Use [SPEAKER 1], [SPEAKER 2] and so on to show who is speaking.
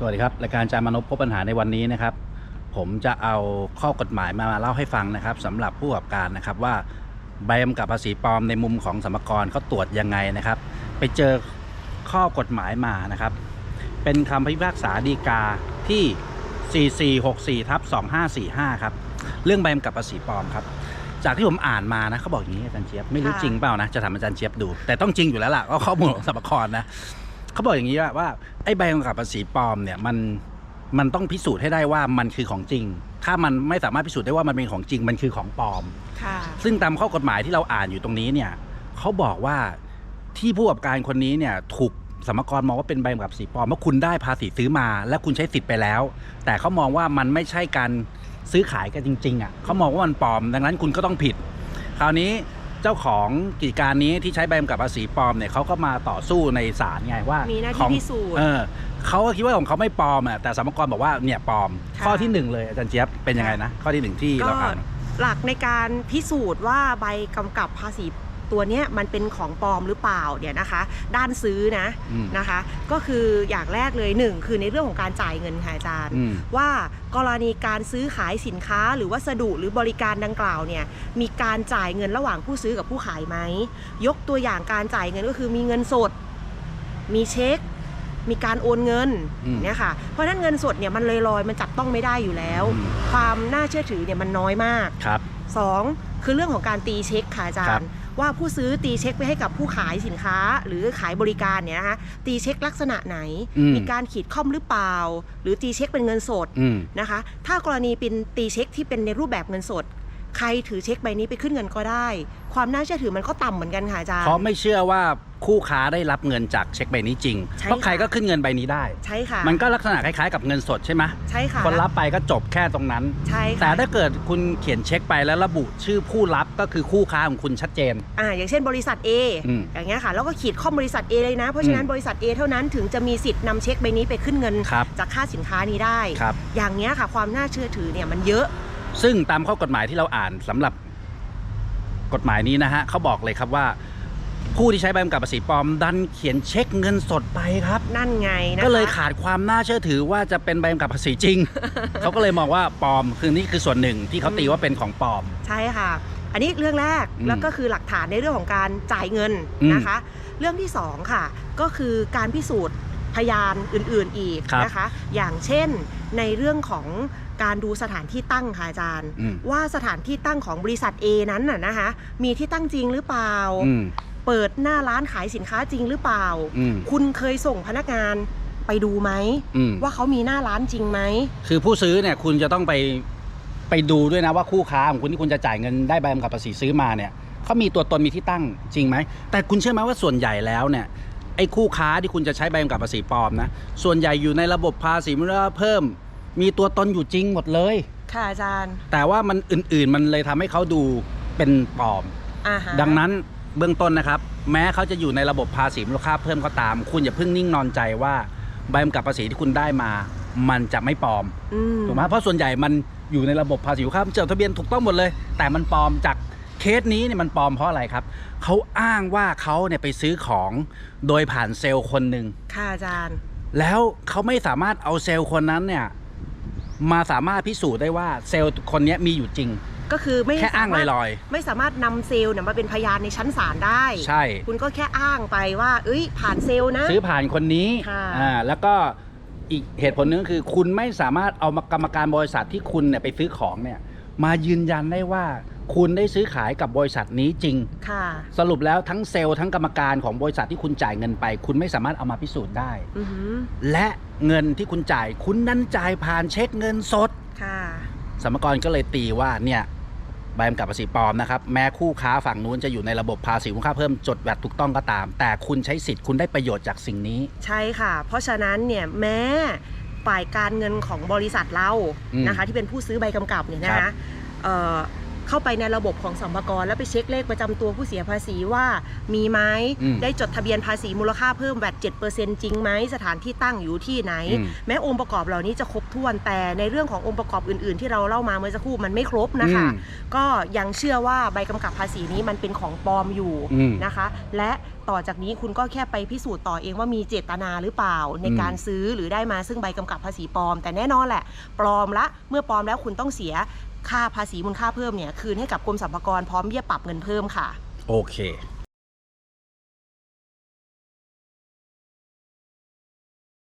[SPEAKER 1] สวัสดีครับรายการจามานพพบปัญหาในวันนี้นะครับ ผมจะเอาข้อกฎหมายมาเล่าให้ฟังนะครับสำหรับผู้ประกอบการนะครับว่าใบกำกับภาษีปลอมในมุมของสมรกรเขาตรวจยังไงนะครับ ไปเจอข้อกฎหมายมานะครับ เป็นคำพิพากษาฎีกาที่ 4464ทับ2545 ครับ เรื่องใบกำกับภาษีปลอมครับ จากที่ผมอ่านมานะเขาบอกอย่างนี้อาจารย์เจี๊ยบไม่รู้
[SPEAKER 2] ค่ะ
[SPEAKER 1] จริงเปล่านะจะถามอาจารย์เจี๊ยบดู แต่ต้องจริงอยู่แล้วล่ะก็ข้อมูลของสมรกรนะ เขาบอกอย่างนี้ว่าว่าไอ้ใบกำกับภาษีปลอมเนี่ยมันมันต้องพิสูจน์ให้ได้ว่ามันคือของจริง ถ้ามันไม่สามารถพิสูจน์ได้ว่ามันเป็นของจริงมันคือของปลอม
[SPEAKER 2] ค่ะ
[SPEAKER 1] ซึ่งตามข้อกฎหมายที่เราอ่านอยู่ตรงนี้เนี่ยเขาบอกว่าที่ผู้ประกอบการคนนี้เนี่ยถูกสมรกรมองว่าเป็นใบกำกับภาษีปลอมเพราะคุณได้ภาษีซื้อมา และคุณใช้สิทธิ์ไปแล้ว แต่เขามองว่ามันไม่ใช่การซื้อขายกันจริงๆอะเขามองว่ามันปลอม ดังนั้นคุณก็ต้องผิด คราวนี้ เจ้าของกิจการนี้ที่ใช้ใบกำกับภาษีปลอมเนี่ยเขาก็มาต่อสู้ในศาลไงว่า
[SPEAKER 2] มีหน้า
[SPEAKER 1] ข
[SPEAKER 2] ที่
[SPEAKER 1] อง
[SPEAKER 2] พิสูจน์
[SPEAKER 1] เออเขาก็คิดว่าของเขาไม่ปลอมอะแต่สมรกรบอกว่าเนี่ยปลอม
[SPEAKER 2] ค่ะ
[SPEAKER 1] ข้อที่หนึ่งเลยอาจารย์เจี๊ยบเป็นยังไงนะข้อที่หนึ่งที่
[SPEAKER 2] ก็
[SPEAKER 1] เราอ่าน
[SPEAKER 2] หลักในการพิสูจน์ว่าใบกำกับภาษี ตัวเนี้ยมันเป็นของปลอมหรือเปล่าเนี่ยนะคะ ด้านซื้อนะ
[SPEAKER 1] อืม
[SPEAKER 2] นะคะ ก็คืออย่างแรกเลยหนึ่งคือในเรื่องของการจ่ายเงินค่ะอาจารย์
[SPEAKER 1] อืม
[SPEAKER 2] ว่ากรณีการซื้อขายสินค้าหรือวัสดุหรือบริการดังกล่าวเนี่ยมีการจ่ายเงินระหว่างผู้ซื้อกับผู้ขายไหมยกตัวอย่างการจ่ายเงินก็คือมีเงินสด มีเช็คมีการโอนเงิน
[SPEAKER 1] อืม
[SPEAKER 2] เนี่ยค่ะ เพราะฉะนั้นเงินสดเนี่ยมันลอยๆมันจับต้องไม่ได้อยู่แล้ว
[SPEAKER 1] อืม
[SPEAKER 2] ความน่าเชื่อถือเนี่ยมันน้อยมาก
[SPEAKER 1] ครับ
[SPEAKER 2] สอง คือเรื่องของการตีเช็คค่ะอาจา
[SPEAKER 1] ครั
[SPEAKER 2] ร
[SPEAKER 1] บ
[SPEAKER 2] ย์ ว่าผู้ซื้อตีเช็คไปให้กับผู้ขายสินค้า หรือขายบริการเนี่ยนะคะตีเช็คลักษณะไหน
[SPEAKER 1] อืม
[SPEAKER 2] มีการขีดข้อมหรือเปล่า หรือตีเช็คเป็นเงินสด
[SPEAKER 1] อืม
[SPEAKER 2] นะคะ ถ้ากรณีเป็นตีเช็คที่เป็นในรูปแบบเงินสด ใครถือเช็คใบนี้ไปขึ้นเงินก็ได้ ความน่าเชื่อถือมันก็ต่ำเหมือนกันค่ะอาจารย์
[SPEAKER 1] เพราะไม่เชื่อว่าคู่ค้าได้รับเงินจากเช็คใบนี้จริง
[SPEAKER 2] ใช่
[SPEAKER 1] เพราะใคร
[SPEAKER 2] ค่ะ
[SPEAKER 1] ก็ขึ้นเงินใบนี้ได้
[SPEAKER 2] ใช่ค่ะ
[SPEAKER 1] มันก็ลักษณะคล้ายๆกับเงินสดใช่ไหม
[SPEAKER 2] ใช่ค่ะ
[SPEAKER 1] คนรับไปก็จบแค่ตรงนั้น
[SPEAKER 2] ใช่
[SPEAKER 1] แต่
[SPEAKER 2] ค่ะ
[SPEAKER 1] ถ้าเกิดคุณเขียนเช็คไปแล้วระบุชื่อผู้รับก็คือคู่ค้าของคุณชัดเจน
[SPEAKER 2] อ่าอย่างเช่นบริษัท A
[SPEAKER 1] อืม
[SPEAKER 2] อย่างเงี้ยค่ะแล้วก็ขีดข้อมบริษัท A เลยนะ เพราะฉะนั้น
[SPEAKER 1] อืม
[SPEAKER 2] บริษัท A เท่านั้นถึงจะมีสิทธิ์นำเช็คใบนี้ไปขึ้นเงิน
[SPEAKER 1] ครับ
[SPEAKER 2] จากค่าสินค้านี้ได้
[SPEAKER 1] ครับ
[SPEAKER 2] อย่างเนี้ยค่ะ ความน่าเชื่อถือเนี่ยมันเยอะ
[SPEAKER 1] ซึ่งตามข้อกฎหมายที่เราอ่านสำหรับกฎหมายนี้นะฮะเขาบอกเลยครับว่า ผู้ที่ใช้ใบกำกับภาษีปลอมดันเขียนเช็คเงินสดไปครับ
[SPEAKER 2] นั่นไงนะคะ
[SPEAKER 1] ก็เลยขาดความน่าเชื่อถือว่าจะเป็นใบกำกับภาษีจริง เขาก็เลยมองว่าปลอมคือนี่คือส่วนหนึ่งที่เขาตีว่าเป็นของปลอม
[SPEAKER 2] ใช่ค่ะ อันนี้เรื่องแรก
[SPEAKER 1] อืม
[SPEAKER 2] แล้วก็คือหลักฐานในเรื่องของการจ่ายเงิน
[SPEAKER 1] อืม
[SPEAKER 2] นะคะ เรื่องที่สองค่ะ ก็คือการพิสูจน์พยานอื่นๆอีก
[SPEAKER 1] ครับ
[SPEAKER 2] นะคะ อย่างเช่นในเรื่องของ การดูสถานที่ตั้งค่ะอาจารย์
[SPEAKER 1] อืม
[SPEAKER 2] ว่าสถานที่ตั้งของบริษัท A นั้นน่ะนะคะมีที่ตั้งจริงหรือเปล่า
[SPEAKER 1] อืม
[SPEAKER 2] เปิดหน้าร้านขายสินค้าจริงหรือเปล่า
[SPEAKER 1] อืม
[SPEAKER 2] คุณเคยส่งพนักงานไปดูไหม
[SPEAKER 1] อืม
[SPEAKER 2] ว่าเขามีหน้าร้านจริงไหม
[SPEAKER 1] คือผู้ซื้อเนี่ยคุณจะต้องไปไปดูด้วยนะว่าคู่ค้าของคุณที่คุณจะจ่ายเงินได้ใบกำกับภาษีซื้อมาเนี่ยเขามีตัวตนมีที่ตั้งจริงไหมแต่คุณเชื่อไหมว่าส่วนใหญ่แล้วเนี่ยไอ้คู่ค้าที่คุณจะใช้ใบกำกับภาษีปลอมนะส่วนใหญ่อยู่ในระบบภาษีมูลค่าเพิ่ม มีตัวตนอยู่จริงหมดเลย
[SPEAKER 2] ค่ะอาจารย์
[SPEAKER 1] แต่ว่ามันอื่นๆมันเลยทำให้เขาดูเป็นปลอม
[SPEAKER 2] อ่าฮะ
[SPEAKER 1] ดังนั้นเบื้องต้นนะครับ แม้เขาจะอยู่ในระบบภาษีมูลค่าเพิ่มก็ตาม คุณอย่าเพิ่งนิ่งนอนใจว่าใบกำกับภาษีที่คุณได้มา มันจะไม่ปลอม
[SPEAKER 2] อืม
[SPEAKER 1] ถูกไหมเพราะส่วนใหญ่มันอยู่ในระบบภาษีมูลค่าจดทะเบียนถูกต้องหมดเลย แต่มันปลอมจากเคสนี้เนี่ยมันปลอมเพราะอะไรครับเขาอ้างว่าเขาเนี่ยไปซื้อของโดยผ่านเซลล์คนหนึ่ง
[SPEAKER 2] ค่ะอาจารย์
[SPEAKER 1] แล้วเขาไม่สามารถเอาเซลล์คนนั้นเนี่ย มาสามารถพิสูจน์ได้ว่าเซลล์คนเนี้ยมีอยู่จริง
[SPEAKER 2] ก็คือไม่
[SPEAKER 1] แค่อ้าง
[SPEAKER 2] สมรถ
[SPEAKER 1] ลอย
[SPEAKER 2] ไม่สามารถนำเซลล์เนี่ยมาเป็นพยานในชั้นศาลได้
[SPEAKER 1] ๆใช่
[SPEAKER 2] คุณก็แค่อ้างไปว่า เอ้ย ผ่านเซลล์นะ
[SPEAKER 1] ซื้อผ่านคนนี้
[SPEAKER 2] ค่ะ
[SPEAKER 1] อ่าแล้วก็อีกเหตุผลหนึงคือ คุณไม่สามารถเอามากรรมการบริษัทที่คุณเนี่ยไปซื้อของเนี่ย มายืนยันได้ว่า คุณได้ซื้อขายกับบริษัทนี้จริง
[SPEAKER 2] ค่ะ
[SPEAKER 1] สรุปแล้วทั้งเซลล์ทั้งกรรมการของบริษัทที่คุณจ่ายเงินไป คุณไม่สามารถเอามาพิสูจน์ได้
[SPEAKER 2] อือหือ
[SPEAKER 1] และเงินที่คุณจ่าย คุณนั้นจ่ายผ่านเช็คเงินสด
[SPEAKER 2] ค่ะ
[SPEAKER 1] สมรกรก็เลยตีว่าเนี่ยใบกำกับภาษีปลอมนะครับแม้คู่ค้าฝั่งนู้นจะอยู่ในระบบภาษีมูลค่าเพิ่มจดแวดถูกต้องก็ตาม แต่คุณใช้สิทธิ์คุณได้ประโยชน์จากสิ่งนี้
[SPEAKER 2] ใช่ค่ะ เพราะฉะนั้นเนี่ยแม้ ฝ่ายการเงินของบริษัทเรา
[SPEAKER 1] อืม
[SPEAKER 2] นะคะที่เป็นผู้ซื้อใบกำกับเนี่ยนะ
[SPEAKER 1] ครั
[SPEAKER 2] คะ
[SPEAKER 1] บ
[SPEAKER 2] เอ่อเข้าไปในระบบของสมภากรแล้วไปเช็คเลขประจำตัวผู้เสียภาษีว่ามีไหม
[SPEAKER 1] อืม
[SPEAKER 2] ได้จดทะเบียนภาษีมูลค่าเพิ่มแวด7%จริงไหมสถานที่ตั้งอยู่ที่ไหน
[SPEAKER 1] อืม
[SPEAKER 2] แม้องค์ประกอบเหล่านี้จะครบถ้วนแต่ในเรื่องขององค์ประกอบอื่น ๆ ที่เราเล่ามาเมื่อสักครู่มันไม่ครบนะคะ
[SPEAKER 1] อืม
[SPEAKER 2] ก็ยังเชื่อว่าใบกำกับภาษีนี้มันเป็นของปลอมอยู่
[SPEAKER 1] อืม
[SPEAKER 2] นะคะ และต่อจากนี้คุณก็แค่ไปพิสูจน์ต่อเองว่ามีเจตนาหรือเปล่า ใน
[SPEAKER 1] อืม
[SPEAKER 2] การซื้อหรือได้มาซึ่งใบกำกับภาษีปลอม แต่แน่นอนแหละ ปลอมละ เมื่อปลอมแล้วคุณต้องเสีย ค่าภาษีมูลค่าเพิ่มเนี่ยคืนให้กับกรมสรรพากรพร้อมเบี้ยปรับเงินเพิ่มค่ะ
[SPEAKER 1] โอเค